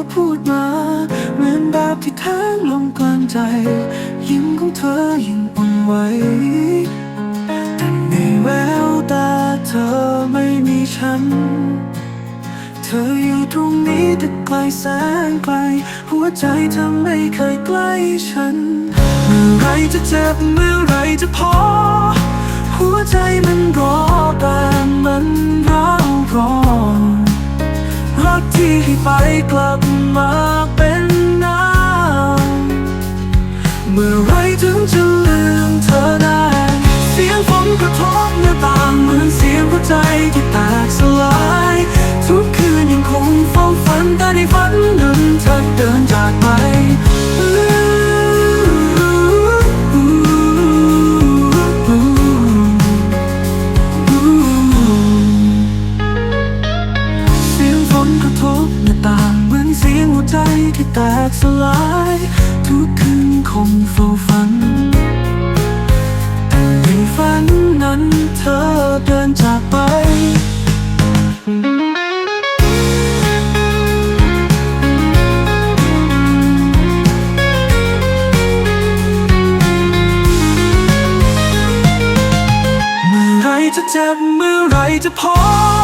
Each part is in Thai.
อพูดมา เหมือนแบบที่แทงลงกลางใจ ยิ้มของเธอยิ่งอุ่นไหวแต่ในแววตาเธอไม่มีฉัน เธออยู่ตรงนี้แต่ไกลแสนไกล หัวใจเธอไม่เคยใกล้ฉัน เมื่อไรจะเจ็บเมื่อไรจะพอ หัวใจมันรอแต่มันร้าวร้อน รักที่ให้ไปกลับมาเป็น เจ็บเมื่อไรจะพอ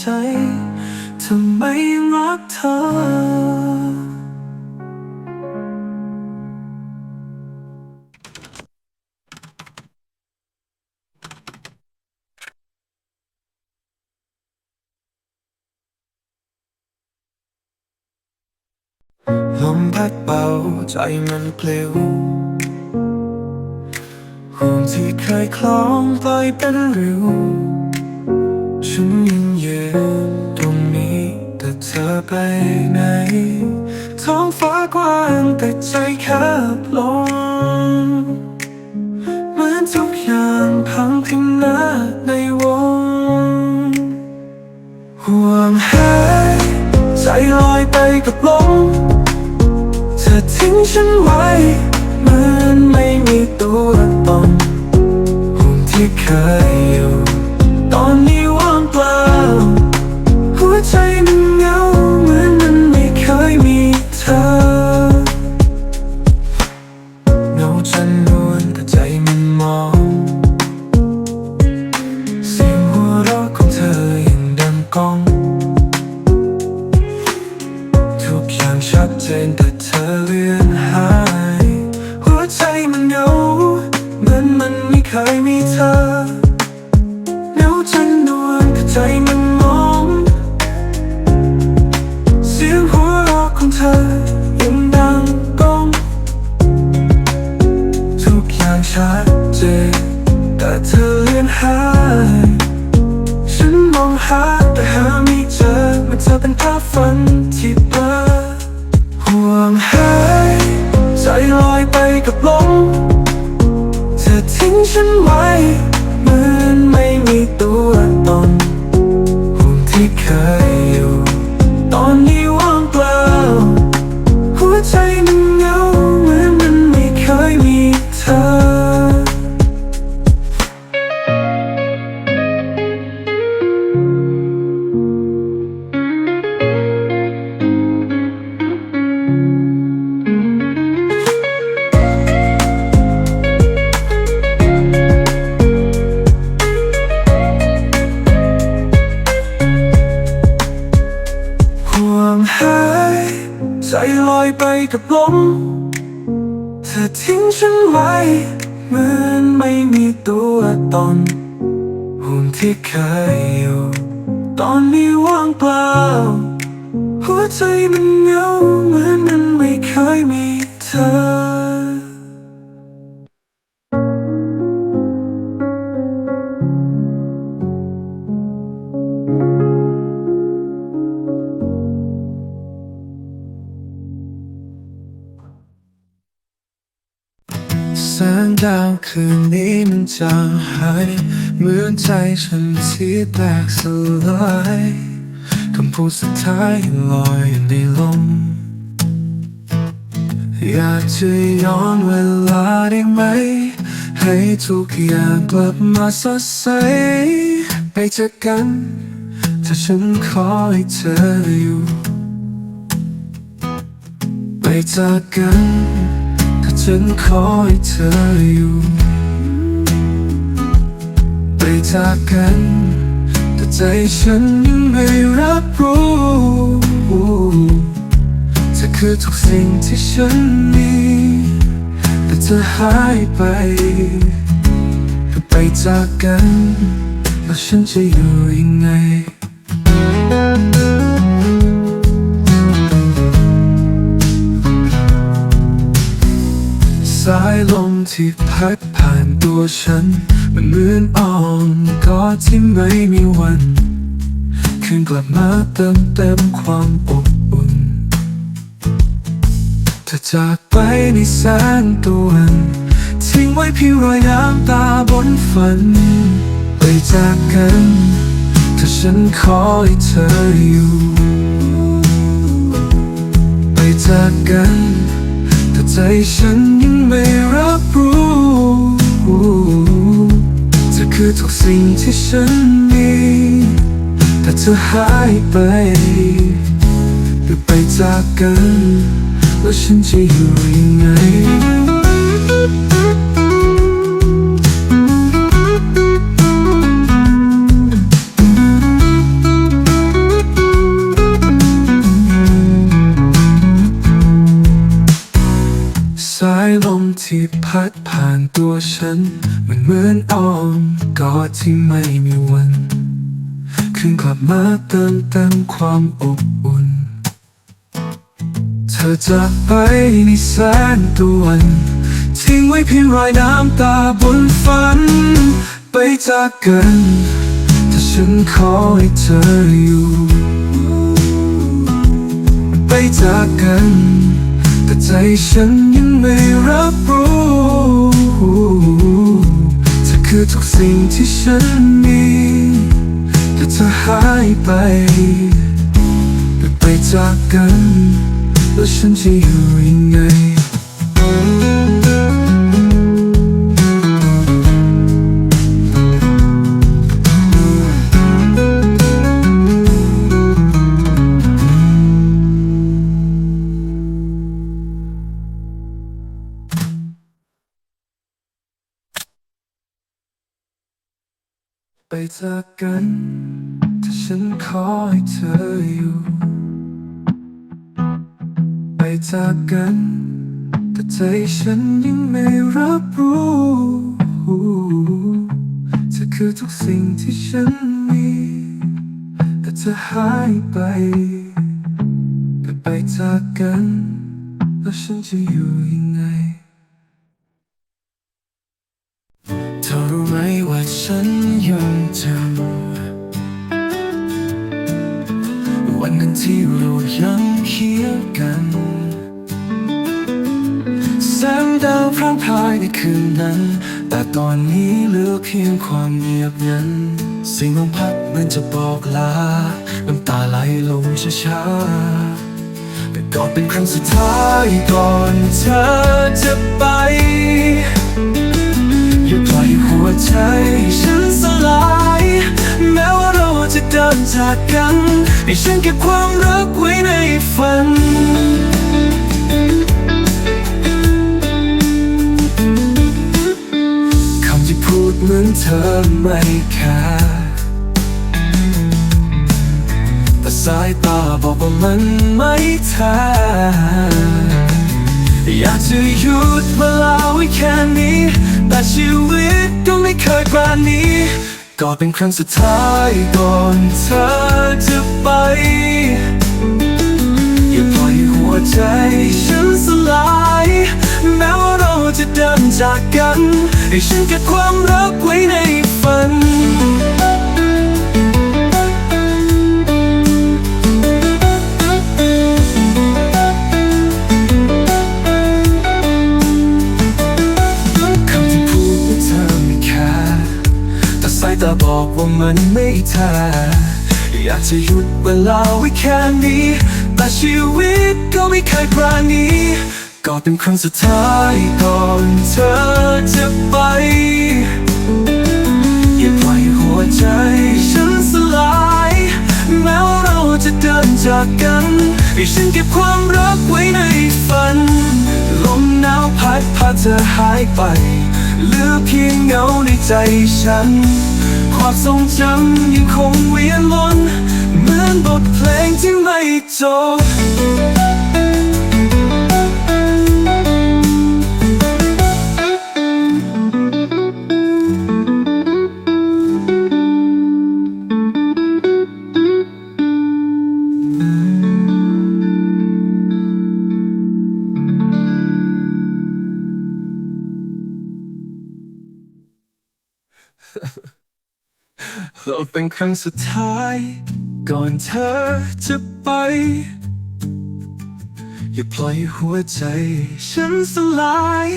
ใจทำไมยังรักเธอ ลมพัดเบาใจมันปลิวห่วงที่เคยคล้องปล่อยเป็นริว ยืนตรงนี้แต่เธอไปไหน ท้องฟ้ากว้างแต่ใจแคบลงเหมือนทุกอย่างพังพินาในวง ห่วงหายใจลอยไปกับลมเธอทิ้งฉันไว้เหมือนไม่มีตัวตนห่วงที่เคยอยู่ แสงดาวคืนนี้มันจางหายเหมือนใจฉันที่แตกสลายคำพูดสุดท้ายลอยอยู่ในลม อยากจะย้อนเวลาได้ไหม ให้ทุกอย่างกลับมาสดใส ไปเจอกัน ถ้าฉันขอให้เธออยู่ ไปจากกัน ฉันขอให้เธออยู่ ไปจากกันแต่ใจฉันยังไม่รับรู้เธอคือทุกสิ่งที่ฉันมีแต่เธอหายไปไปจากกันแล้วฉันจะอยู่ยังไง ที่พัดผ่านตัวฉัน มันเหมือนอ้อมกอดที่ไม่มีวัน คืนกลับมาเติมเต็มความอบอุ่นเธอจากไปในแสงตะวันทิ้งไว้เพียงรอยน้ำตาบนฝันไปจากกันถ้าฉันขอให้เธออยู่ ไปจากกัน ใจฉันยังไม่รับรู้เธอคือทุกสิ่งที่ฉันมีแต่เธอหายไปหรือไปจากกัน แล้วฉันจะอยู่ยังไง คืนกลับมาเติมเต็มความอบอุ่น เธอจากไปในแสงตะวัน ทิ้งไว้เพียงรอยน้ำตาบนฝัน ไปจากกัน ถ้าฉันขอให้เธออยู่ ไปจากกัน แต่ใจฉันยังไม่รับรู้เธอคือทุกสิ่งที่ฉันมี แต่เธอหายไปหรือไปจากกัน แล้วฉันจะอยู่ยังไงไปจากกัน ถ้าฉันขอให้เธออยู่ ไปจากกัน แต่ใจฉันยังไม่รับรู้เธอคือทุกสิ่งที่ฉันมี แต่เธอหายไปแต่ไปจากกัน แล้วฉันจะอยู่ยังไงเธอรู้ไหมว่าฉันยังจำ ที่เรายังเคียงกันแสงดาวพร่างพรายในคืนนั้น แต่ตอนนี้เหลือเพียงความเงียบงันสิ่งลมพัดเหมือนจะบอกลา น้ำตาไหลลงช้าๆแต่กอดเป็นครั้งสุดท้ายก่อนเธอจะไป อย่าปล่อยหัวใจฉันสลาย จะเดินจากกัน ให้ฉันเก็บความรักไว้ในฝัน คำที่พูดเหมือนเธอไม่คร์แต่สายตาบอกว่ามันไม่แท้อยากจะหยุดเวลาไว้แค่นี้ แต่ชีวิตก็ไม่เคยปราณี ก็เป็นครั้งสุดท้ายก่อนเธอจะไป อย่าปล่อยหัวใจฉันสลาย แม้ว่าเราจะเดินจากกัน ให้ฉันเก็บความรักไว้ในฝัน แต่สายตาบอกว่ามันไม่แท้อยากจะหยุดเวลาไว้แค่นี้ แต่ชีวิตก็ไม่เคยปราณีก็เป็นครั้งสุดท้ายก่อนเธอจะไปอย่าปล่อยหัวใจฉันสลายแม้ว่าเราจะเดินจากกันให้ฉันเก็บความรักไว้ในฝัน ลมหนาวพัดพาเธอหายไปเหลือเพียงเงาในใจฉัน ความทรงจำยังคงเวียนวนเหมือนบทเพลงที่ไม่จบ เป็นครั้งสุดท้าย ก่อนเธอจะไป อย่าปล่อยหัวใจ ฉันสลาย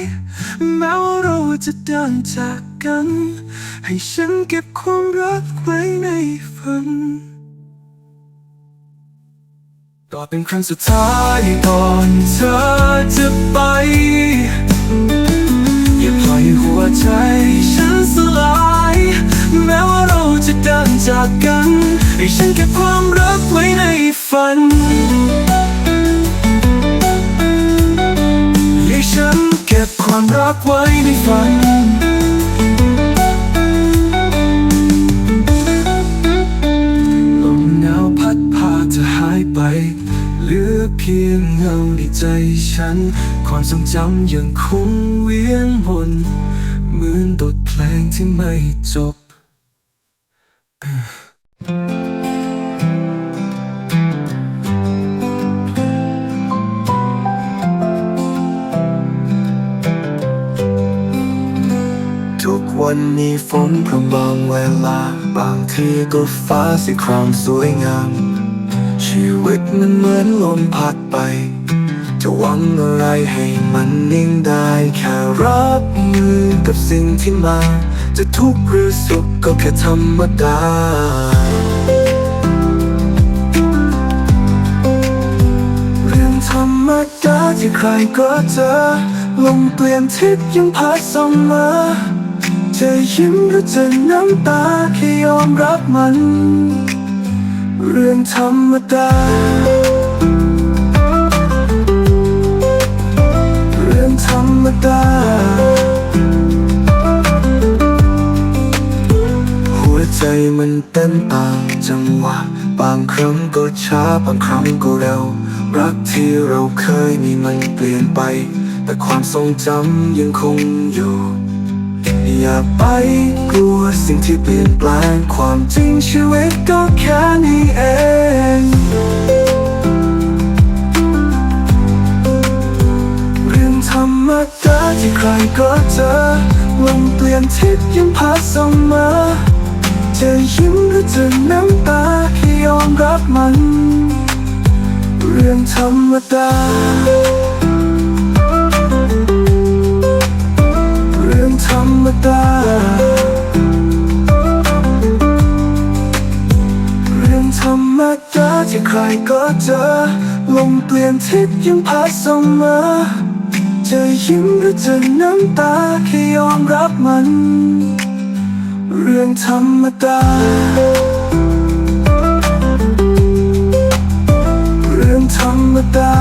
แม้ว่าเราจะเดินจากกัน ให้ฉันเก็บความรักไว้ในฝันก็เป็นครั้งสุดท้ายก่อนเธอ ให้ฉันเก็บความรักไว้ในฝันให้ฉันเก็บความรักไว้ในฝันลมหนาวพัดพาเธอหายไปเหลือเพียงเงาในใจฉัน ความทรงจำยังคงเวียนวนเหมือนบทเพลงที่ไม่จบ วันมีฝนพรำบางเวลา บางทีก็ฟ้าสีครามสวยงาม ชีวิตมันเหมือนลมพัดไป จะหวังอะไรให้มันนิ่งได้ แค่รับมือกับสิ่งที่มา จะทุกข์หรือสุขก็แค่ธรรมดาเรื่องธรรมดาที่ใครก็เจอลมเปลี่ยนทิศยังพัดส่งมา จะยิ้มหรือจะน้ำตาแค่ยอมรับมัน เรื่องธรรมดา เรื่องธรรมดา หัวใจมันเต้นตามจังหวะ บางครั้งก็ช้าบางครั้งก็เร็ว รักที่เราเคยมีมันเปลี่ยนไป แต่ความทรงจำยังคงอยู่ อย่าไปกลัวสิ่งที่เปลี่ยนแปลงความจริงชีวิตก็แค่นี้เองเรื่องธรรมดาที่ใครก็เจอลมเปลี่ยนทิศยังพัดส่งมาจะยิ้มหรือจะน้ำตาแค่ยอมรับมัน เรื่องธรรมดา ดา เรื่องธรรมดาที่ใครก็เจอ ลมเปลี่ยนทิศยังพัดส่งมาจะยิ้มหรือจะน้ำตาแค่ยอมรับมัน เรื่องธรรมดา เรื่องธรรมดา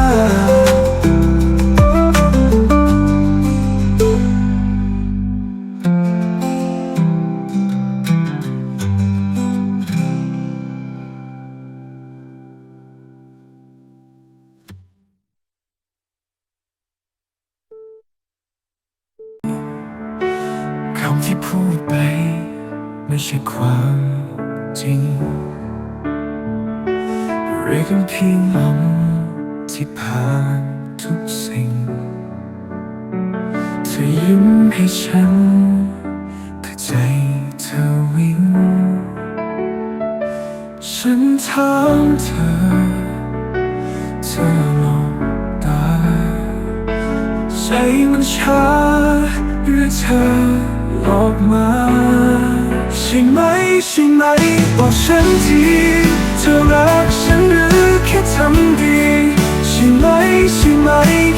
ที่พูดไป ไม่ใช่ความจริงเรียกกันเพียงลงที่ผ่านทุกสิ่งเธอยิ้มให้ฉันแต่ใจเธอวิ่ง ฉันถามเธอ เธอมองตา ใจมันช้าหรือเธอ ออกมาใช่ไหมใช่ไหมบอกฉันทีเธอรักฉันหรือแค่ทำดีใช่ไหมใช่ไหม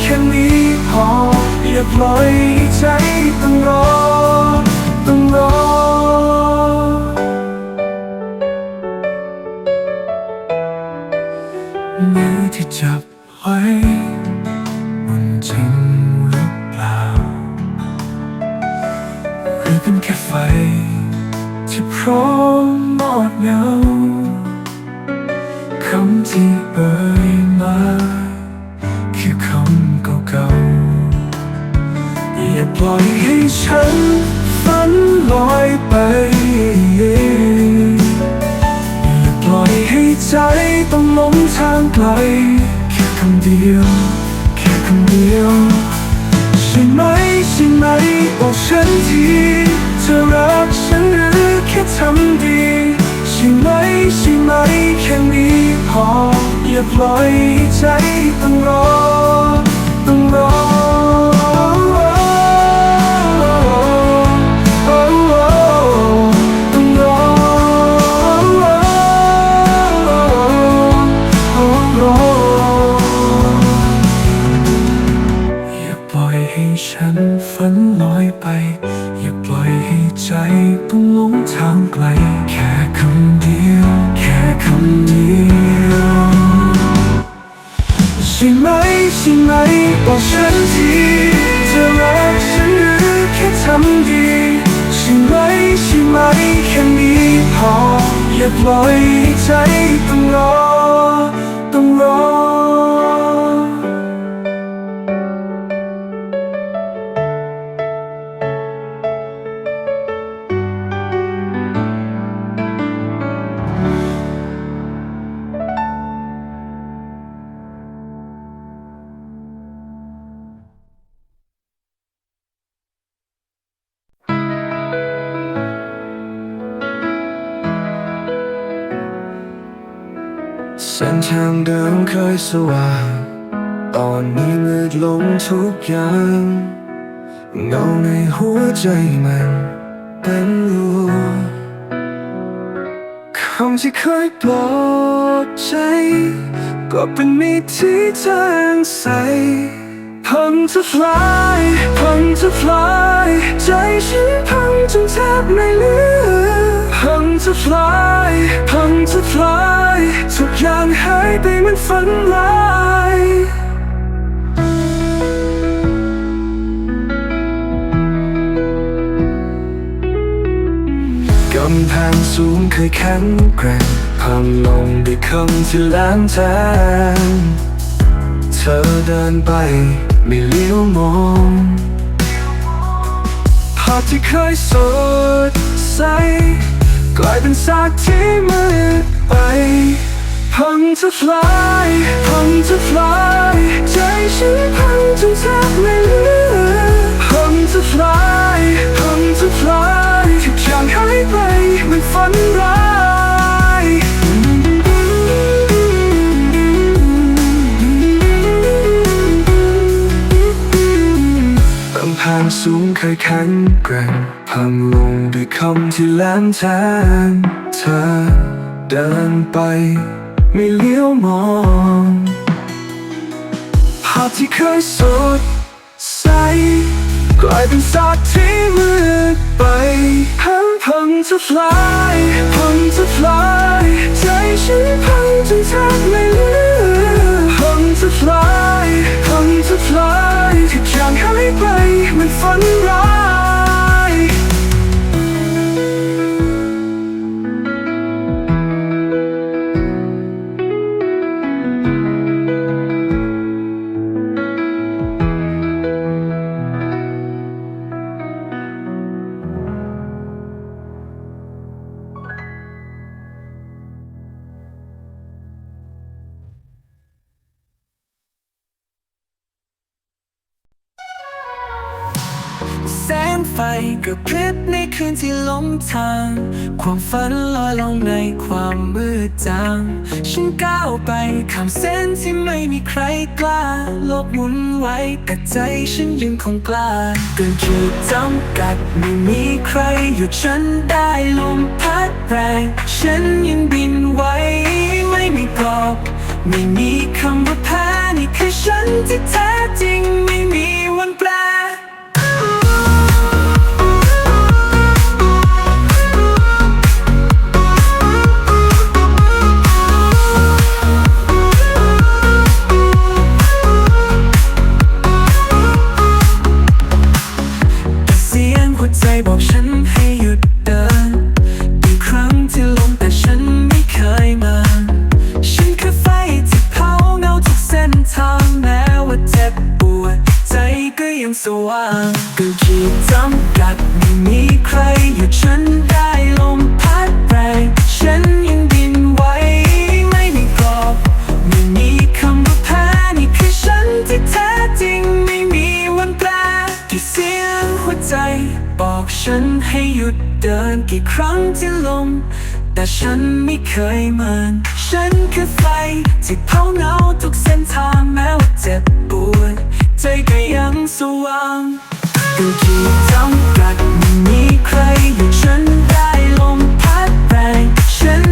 แค่นี้พออย่าปล่อยใจต้องรอต้องรอ ทางไกลแค่คำเดียว แค่คำเดียว ใช่ไหมใช่ไหมบอกฉันทีเธอรักฉันหรือแค่ทำดีใช่ไหมใช่ไหมแค่นี้พออย่าปล่อยให้ใจต้องรอ ใจต้องหลงทางไกล แค่คำเดียว แค่คำเดียวใช่ไหมใช่ไหมบอกฉันทีเธอรักฉันหรือแค่ทำดีใช่ไหมใช่ไหมแค่นี้พอ อย่าปล่อยให้ใจต้องรอต้องรอ ส้นทางเดิมเคยสว่าง ตอนนี้มืดลงทุกอย่างเงาในหัวใจมันเป็นรูคำที่เคยปลอบใจ ก็เป็นมิตรที่จางใสพังจะฟลายพังจะฟลาย ใจฉันพังจนแทบไม่เหลือ พังจะฟลายพังจะฟลายทุกอย่างหายไปเหมันฝันร้ายกำแพงสูงเคยแข็งแกร่งพังลงด้วยคำที่แหลมแทงเธอเดินไปไม่เลี้ยวมองภาพที่เคยสดใส กลายเป็นซากที่มืดไป พังจะฟลายพังจะฟลายใจฉันพังจนแทบไม่เหลือพังจะฟลายพังจะฟลายทุกอย่างหายไปเหมือนฝันร้าย กำแพงสูงเคยแข็งแกร่งพังลงด้วยคำที่แหลมแทงเธอเดินไป ไม่เลี้ยวมอง ภาพที่เคยสดใสกลายเป็นซากที่มืดไปพังพังจะฟลายพังจะฟลายใจฉันพังจนแทบไม่เหลือ พังจะฟลายพังจะฟลายทุกอย่างหายไปมันฝันร้าย ทาง ความฝันลอยลงในความมืดจาง ฉันก้าวไปข้ามเส้นที่ไม่มีใครกล้า โลกหมุนไว้แต่ใจฉันยังคงกล้าเกินขีดจำกัดไม่มีใครหยุดฉันได้ลมพัดแรง ฉันยังบินไหวไม่มีกรอบ ไม่มีคำว่าแพ้นี่คือฉันที่แท้ ฉันให้หยุดเดินกี่ครั้งที่ลม แต่ฉันไม่เคยเมิน ฉันคือไฟที่เผาเงาทุกเส้นทางแม้ว่าเจ็บปวดใจก็ยังสว่างก็ขีดจำกัดไม่มีใครหยุดฉันได้ลมพัดแรงฉัน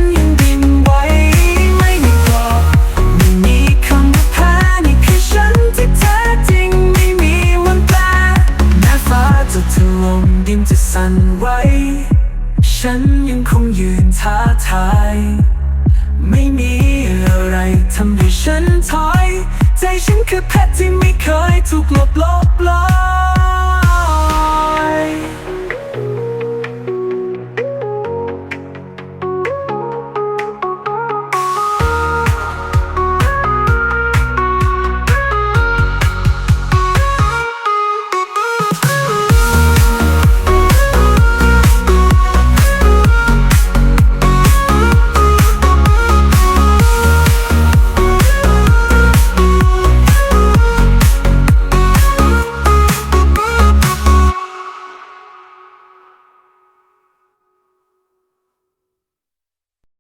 สั่นไหว ฉันยังคงยืนท้าทาย ไม่มีอะไรทำให้ฉันถอย ใจฉันคือแพทที่ไม่เคยถูกลบล้